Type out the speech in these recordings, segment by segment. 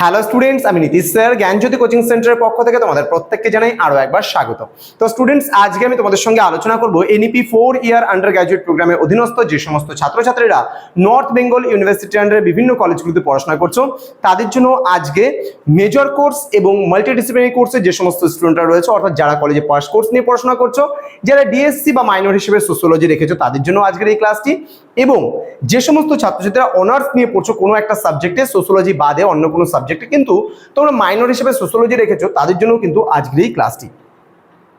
Hello students আমি Nitish sir, জ্ঞানজ্যোতি coaching সেন্টারের পক্ষ থেকে তোমাদের প্রত্যেককে জানাই আরও একবার স্বাগত। তো স্টুডেন্টস আজকে আমি তোমাদের সঙ্গে আলোচনা করব NEP four year undergraduate প্রোগ্রামের অধীনস্থ যে সমস্ত ছাত্রছাত্রীরা নর্থ বেঙ্গল ইউনিভার্সিটি আন্ডারে বিভিন্ন কলেজগুলোতে পড়াশোনা করছ, তাদের জন্য আজকে মেজর কোর্স এবং মাল্টিডিসিপ্লিনারি কোর্সের যে সমস্ত স্টুডেন্টরা রয়েছে, অর্থাৎ যারা কলেজে পাস কোর্স নিয়ে পড়াশোনা করছ, যারা ডিএসসি বা মাইনর হিসেবে সোশ্যোলজি রেখেছো, তাদের জন্য আজকের এই ক্লাসটি এবং যে সমস্ত ছাত্রছাত্রীরা অনার্স নিয়ে পড়ছো, কোনো একটা সাবজেক্টে সোশ্যোলজি বাদে অন্য কোনো সাবজেক্টে কিন্তু তোমরা মাইনর হিসেবে সোশ্যোলজি রেখেছো, তাদের জন্য কিন্তু আজকের এই ক্লাসটি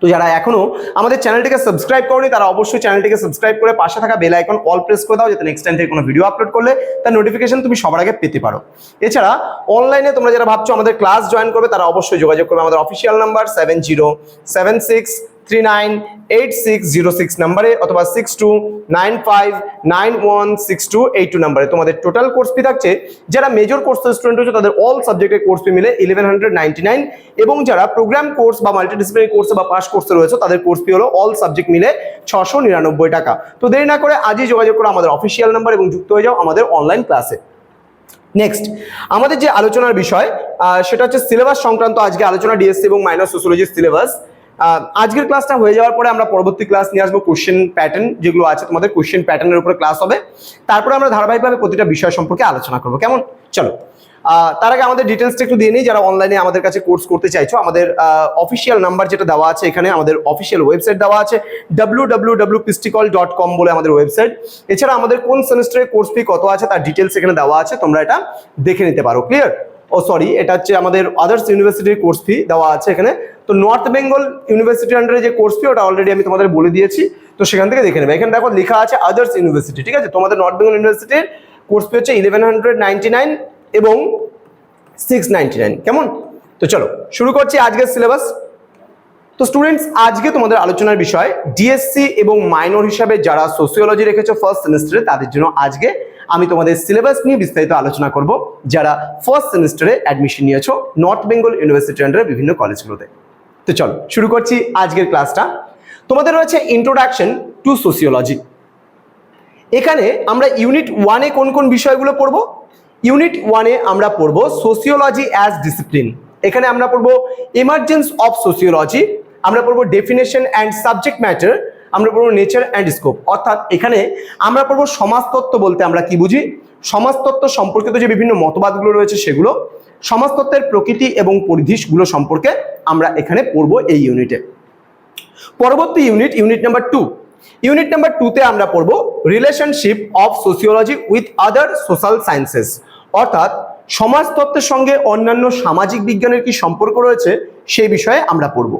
তো যারা এখনও আমাদের চ্যানেলটিকে সাবস্ক্রাইব করনি, তারা অবশ্যই চ্যানেলটিকে সাবস্ক্রাইব করে পাশে থাকা বেল আইকন অল প্রেস করে দাও, যাতে নেক্সট টাইম থেকে কোনো ভিডিও আপলোড করলে তার নোটিফিকেশন তুমি সবার আগে পেতে পারো। এছাড়া অনলাইনে তোমরা যারা ভাবছ আমাদের ক্লাস জয়েন করবে, তারা অবশ্যই যোগাযোগ করবে আমাদের official number seven zero seven six three nine eight six zero six নাম্বারে অথবা six two nine five nine one six two eight two নাম্বারে। তোমাদের টোটাল কোর্স ফি থাকছে। যারা মেজর কোর্স স্টুডেন্ট হচ্ছে তাদের অল সাবজেক্টের কোর্স ফি মিলে ইলেভেন হান্ড্রেড নাইনটি নাইন এবং যারা প্রোগ্রাম কোর্স বা মাল্টিডিসিপ্লিনারি কোর্সে বা পাস কোর্সে রয়েছে, তাদের কোর্স ফি হলো অল সাবজেক্ট মিলে ছশো নিরানব্বই টাকা। তো দেরি না করে আজই যোগাযোগ করো আমাদের অফিসিয়াল নাম্বার এবং যুক্ত হয়ে যাও আমাদের অনলাইন ক্লাসে নেক্সট আমাদের যে আলোচনার বিষয় সেটা হচ্ছে সিলেবাস সংক্রান্ত। আজকে আলোচনা ডিএসসি এবং মাইনর সোশ্যোলজির সিলেবাস আজকের ক্লাসটা হয়ে যাওয়ার পরে আমরা পরবর্তী ক্লাস নিয়ে আসব কোশ্চেন প্যাটার্ন যেগুলো আছে তোমাদের কোশ্চেন প্যাটার্নের উপরে ক্লাস হবে। তারপরে আমরা ধারাবাহিকভাবে প্রতিটা বিষয় সম্পর্কে আলোচনা করব। কেমন? চলো। তার আগে আমাদের ডিটেলসটা একটু দিয়ে নিই। যারা অনলাইনে আমাদের কাছে কোর্স করতে চাইছো, আমাদের অফিসিয়াল নাম্বার যেটা দেওয়া আছে এখানে, আমাদের অফিসিয়াল ওয়েবসাইট দেওয়া আছে ডাব্লিউ পিস্টিকল ডট কম বলে আমাদের ওয়েবসাইট এছাড়া আমাদের কোন সেমিস্টারে কোর্স ফি কত আছে, তার ডিটেলস এখানে দেওয়া আছে। তোমরা এটা দেখে নিতে পারো। ক্লিয়ার ও সরি এটা হচ্ছে আমাদের আদার্স ইউনিভার্সিটির কোর্স ফি দেওয়া আছে এখানে। তো নর্থ বেঙ্গল ইউনিভার্সিটির আন্ডারে যে কোর্স ফি ওটা অলরেডি আমি তোমাদের বলে দিয়েছি। তো সেখান থেকে দেখে নেবে। এখানে দেখো লেখা আছে আদার্স ইউনিভার্সিটি ঠিক আছে? তোমাদের নর্থ বেঙ্গল ইউনিভার্সিটির কোর্স ফি হচ্ছে ইলেভেন হান্ড্রেড নাইন এবং সিক্স নাইন কেমন? তো চলো, শুরু করছি আজকের সিলেবাস তো স্টুডেন্টস আজকে তোমাদের আলোচনার বিষয় ডিএসসি এবং মাইনর হিসাবে যারা সোসিওলজি রেখেছো ফার্স্ট সেমিস্টারে তাদের জন্য আজকে আমি তোমাদের সিলেবাস নিয়ে বিস্তারিত আলোচনা করব, যারা ফার্স্ট সেমিস্টারে অ্যাডমিশন নিয়েছো নর্থ বেঙ্গল ইউনিভার্সিটি আন্ডারে বিভিন্ন কলেজগুলোতে তো চলো, শুরু করছি আজকের ক্লাসটা তোমাদের রয়েছে ইন্ট্রোডাকশন টু সোসিওলজি এখানে আমরা ইউনিট ওয়ানে কোন কোন বিষয়গুলো পড়ব? ইউনিট ওয়ানে আমরা পড়ব সোসিওলজি অ্যাজ ডিসিপ্লিন এখানে আমরা পড়ব এমার্জেন্স অফ সোসিওলজি আমরা পড়ব ডেফিনেশন অ্যান্ড সাবজেক্ট ম্যাটার আমরা পড়ব নেচার অ্যান্ড স্কোপ অর্থাৎ এখানে আমরা পড়ব সমাজতত্ত্ব বলতে আমরা কি বুঝি? সমাজতত্ত্ব সম্পর্কিত যে বিভিন্ন মতবাদগুলো রয়েছে সেগুলো, সমাজতত্ত্বের প্রকৃতি এবং পরিধিগুলো সম্পর্কে আমরা এখানে পড়ব এই ইউনিটে পরবর্তী unit unit number two unit number টুতে আমরা পড়ব relationship of sociology with other social sciences অর্থাৎ সমাজতত্ত্বের সঙ্গে অন্যান্য সামাজিক বিজ্ঞানের কি সম্পর্ক রয়েছে সেই বিষয়ে আমরা পড়ব।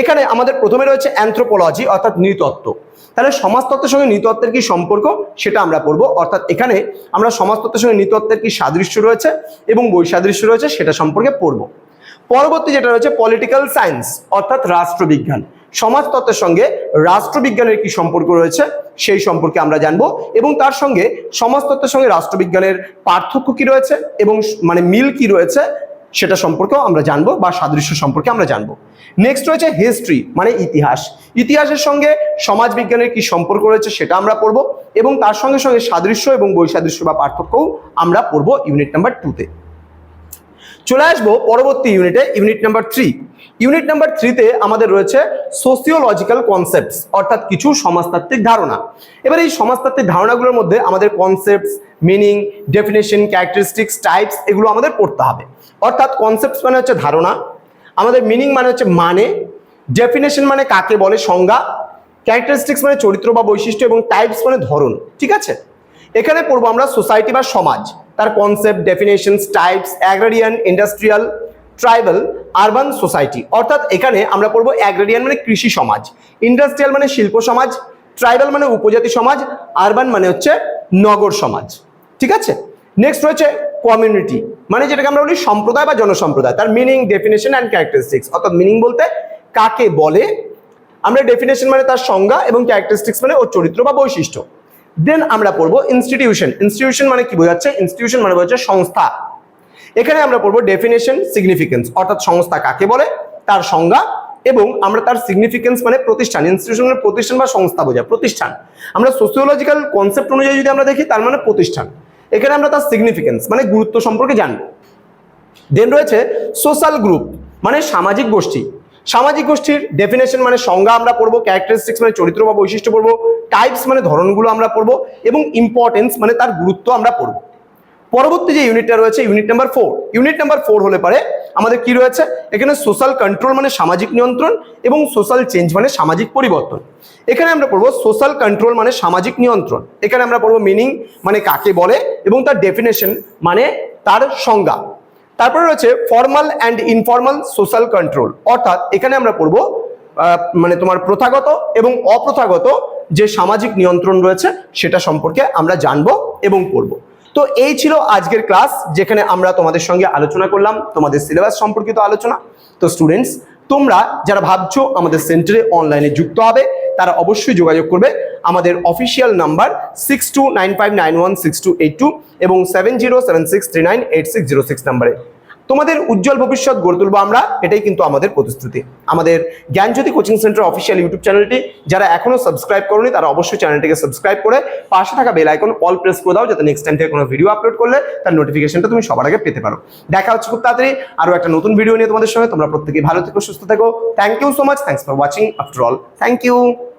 এখানে আমাদের প্রথমে রয়েছে অ্যান্থ্রোপোলজি অর্থাৎ নৃতত্ত্ব। তাহলে সমাজতত্ত্বের সঙ্গে নৃতত্ত্বের কি সম্পর্ক সেটা আমরা পড়ব। অর্থাৎ এখানে আমরা সমাজতত্ত্বের সঙ্গে নৃতত্ত্বের কি সাদৃশ্য রয়েছে এবং বৈসাদৃশ্য রয়েছে সেটা সম্পর্কে পড়ব। পরবর্তী যেটা রয়েছে পলিটিক্যাল সায়েন্স অর্থাৎ রাষ্ট্রবিজ্ঞান। সমাজতত্ত্বের সঙ্গে রাষ্ট্রবিজ্ঞানের কি সম্পর্ক রয়েছে, সেই সম্পর্কে আমরা জানব। এবং তার সঙ্গে সমাজতত্ত্বের সঙ্গে রাষ্ট্রবিজ্ঞানের পার্থক্য কি রয়েছে এবং মানে মিল কি রয়েছে, সেটা সম্পর্কেও আমরা জানব বা সাদৃশ্য সম্পর্কে আমরা জানব। নেক্সট রয়েছে হিস্ট্রি মানে ইতিহাস। ইতিহাসের সঙ্গে সমাজবিজ্ঞানের কি সম্পর্ক রয়েছে, সেটা আমরা পড়ব। এবং তার সঙ্গে সঙ্গে সাদৃশ্য এবং বৈসাদৃশ্য বা পার্থক্যও আমরা পড়ব ইউনিট নাম্বার টুতে চলে আসব পরবর্তী ইউনিটে unit number three unit number থ্রিতে আমাদের রয়েছে সোসিওলজিক্যাল কনসেপ্টস অর্থাৎ কিছু সমাজতাত্ত্বিক ধারণা। এবার এই সমাজতাত্ত্বিক ধারণাগুলোর মধ্যে আমাদের concepts meaning definition characteristics types এগুলো আমাদের পড়তে হবে। অর্থাৎ কনসেপ্টস মানে হচ্ছে ধারণা, আমাদের মিনিং মানে হচ্ছে মানে ডেফিনেশন মানে কাকে বলে সংজ্ঞা ক্যারেক্টারিস্টিক্স মানে চরিত্র বা বৈশিষ্ট্য এবং টাইপস মানে ধরন, ঠিক আছে? এখানে পড়ব আমরা সোসাইটি বা সমাজ। তার concept definitions types agrarian industrial tribal urban society অর্থাৎ এখানে আমরা পড়ব অ্যাগ্রারিয়ান মানে কৃষি সমাজ ইন্ডাস্ট্রিয়াল মানে শিল্প সমাজ ট্রাইবাল মানে উপজাতি সমাজ আরবান মানে হচ্ছে নগর সমাজ। ঠিক আছে? নেক্সট রয়েছে কমিউনিটি মানে যেটাকে আমরা বলি সম্প্রদায় বা জনসম্প্রদায়। তার মিনিং ডেফিনেশন অ্যান্ড ক্যারেক্টারিস্টিক্স অর্থাৎ মিনিং বলতে কাকে বলে? আমরা ডেফিনেশন মানে তার সংজ্ঞা এবং ক্যারেক্টারিস্টিক্স মানে ওর চরিত্র বা বৈশিষ্ট্য। দেন আমরা পড়ব ইনস্টিটিউশন ইনস্টিটিউশন মানে কি বোঝাচ্ছে? ইনস্টিটিউশন মানে বোঝাচ্ছে সংস্থা। এখানে আমরা পড়ব ডেফিনেশন সিগনিফিকেন্স অর্থাৎ সংস্থা কাকে বলে? তার সংজ্ঞা এবং আমরা তার সিগনিফিকেন্স মানে প্রতিষ্ঠান। ইনস্টিটিউশন মানে প্রতিষ্ঠান বা সংস্থা বোঝায়। প্রতিষ্ঠান। আমরা সোসিওলজিক্যাল কনসেপ্ট অনুযায়ী যদি আমরা দেখি, তার মানে প্রতিষ্ঠান। এখানে আমরা তার সিগনিফিকেন্স মানে গুরুত্ব সম্পর্কে জানব। দেন রয়েছে সোশ্যাল গ্রুপ মানে সামাজিক গোষ্ঠী। সামাজিক গোষ্ঠীর ডেফিনেশন মানে সংজ্ঞা আমরা পড়ব ক্যারেক্টারিস্টিক্স মানে চরিত্র বা বৈশিষ্ট্য পড়ব টাইপস মানে ধরনগুলো আমরা পড়ব এবং ইম্পর্টেন্স মানে তার গুরুত্ব আমরা পড়ব। পরবর্তী যে ইউনিটটা রয়েছে, unit number four unit number four হলে পারে আমাদের কি রয়েছে? এখানে সোশ্যাল কন্ট্রোল মানে সামাজিক নিয়ন্ত্রণ এবং সোশ্যাল চেঞ্জ মানে সামাজিক পরিবর্তন। এখানে আমরা পড়ব সোশ্যাল কন্ট্রোল মানে সামাজিক নিয়ন্ত্রণ। এখানে আমরা পড়ব মিনিং মানে কাকে বলে এবং তার ডেফিনেশন মানে তার সংজ্ঞা। তারপরে রয়েছে formal and informal social control অর্থাৎ এখানে আমরা পড়ব মানে তোমার প্রথাগত এবং অপ্রথাগত যে সামাজিক নিয়ন্ত্রণ রয়েছে সেটা সম্পর্কে আমরা জানব এবং পড়ব। তো এই ছিল আজকের ক্লাস যেখানে আমরা তোমাদের সঙ্গে আলোচনা করলাম, তোমাদের সিলেবাস সম্পর্কিত আলোচনা। তো স্টুডেন্টস তোমরা যারা ভাবছ আমাদের সেন্টারে অনলাইনে যুক্ত হবে, তারা অবশ্যই যোগাযোগ করবে। আমাদের official number six two nine five nine one six two eight two এবং seven zero seven six three nine eight six zero six নাম্বারে তোমাদের উজ্জ্বল ভবিষ্যৎ গড়ে তুলবো আমরা, এটাই কিন্তু আমাদের প্রতিশ্রুতি। আমাদের Gyanjyoti coaching centre official YouTube চ্যানেলটি যারা এখনও সাবস্ক্রাইব করনি, তারা অবশ্যই চ্যানেলটিকে সাবস্ক্রাইব করে পাশে থাকা বেল আইকন অল প্রেস করে দাও, যাতে নেক্সট টাইম থেকে কোনো ভিডিও আপলোড করলে তার নোটিফিকেশনটা তুমি সবার আগে পেতে পারো। দেখা হচ্ছে খুব তাড়াতাড়ি আরও একটা নতুন ভিডিও নিয়ে তোমাদের সঙ্গে। তোমরা প্রত্যেকেই ভালো থেকো, সুস্থ থেকো। Thank you so much thanks for watching after all thank you